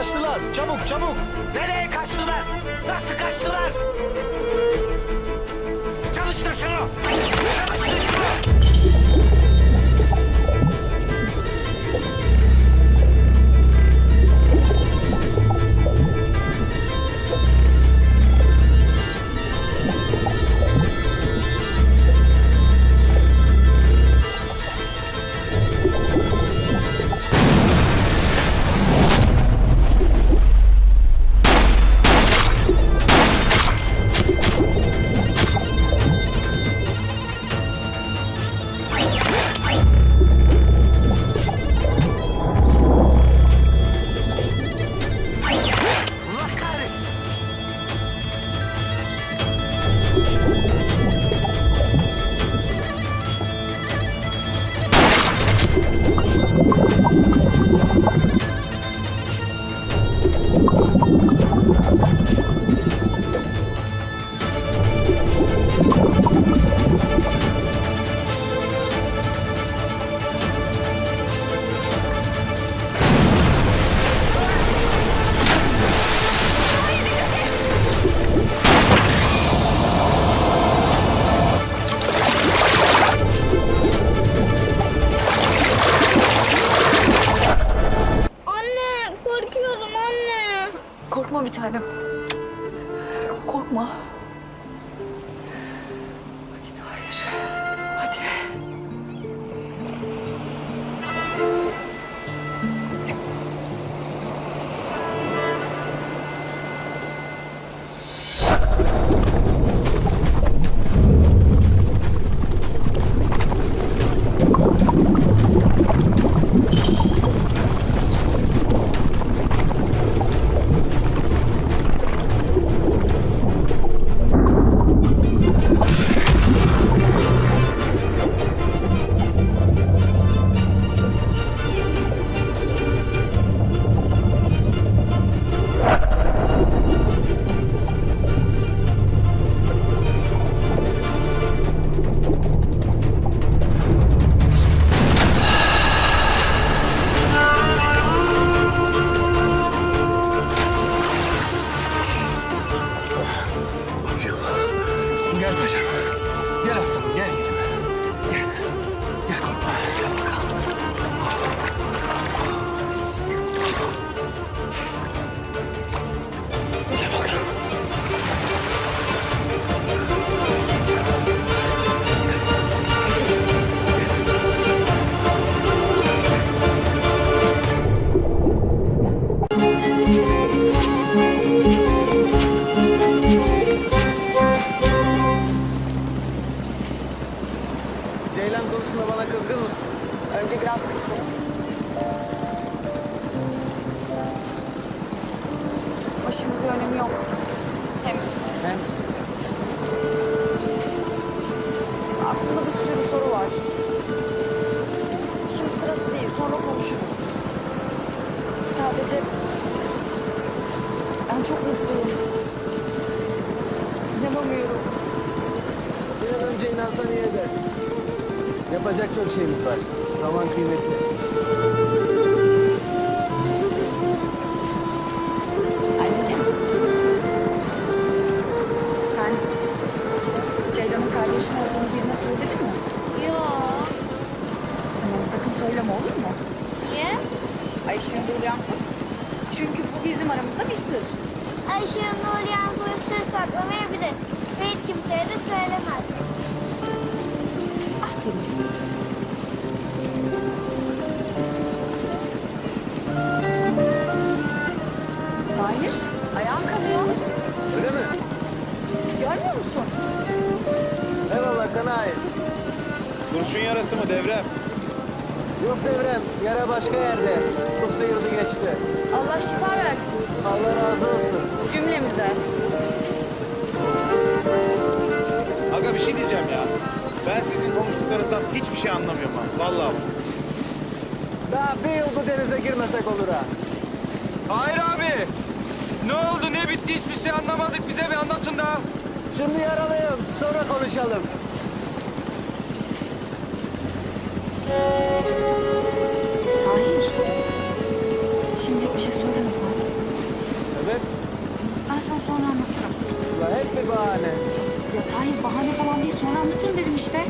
Kaçtılar. Çabuk çabuk. Nereye kaçtılar? Nasıl kaçtılar? Çalıştır şunu. Çalıştır şunu. Bir tanem. Korkma. Ceylan konusunda bana kızgın mısın? Önce biraz kızdım. Ama şimdi bir önemi yok. Hem Hem aklımda bir sürü soru var. Şimdi sırası değil, sonra konuşuruz. Sadece ben çok mutluyum. İnanamıyorum. bir an önce inansan iyi edersin. Yapacak çok şeyimiz var. Zaman kıymetli. Anneciğim. Sen Ceylan'ın kardeşim olduğunu birine söyledin mi? Yok. Ama sakın söyleme olur mu? Niye? Ayşe'nin Hülya. Çünkü bu bizim aramızda bir sır. Ayşe'nin Nuryan bu sır saklamayabilir. Ve hiç kimseye de söylemez. Kurşun yarası mı devrem? Yok devrem. Yara başka yerde. Bu sıyırdı geçti. Allah şifa versin Allah razı olsun. cümlemize. Aga bir şey diyeceğim ya. Ben sizin konuştuklarınızdan hiçbir şey anlamıyorum ha. Vallahi. Daha bir yıl bu denize girmesek olur ha. Hayır abi. Ne oldu ne bitti hiçbir şey anlamadık bize bir anlatın da. Şimdi yaralıyım. Sonra konuşalım. Şimdilik bir şey söylemesen. Sebep? Ben sana sonra anlatırım. Ya hep bir bahane. Ya Tahir bahane falan değil sonra anlatırım dedim işte.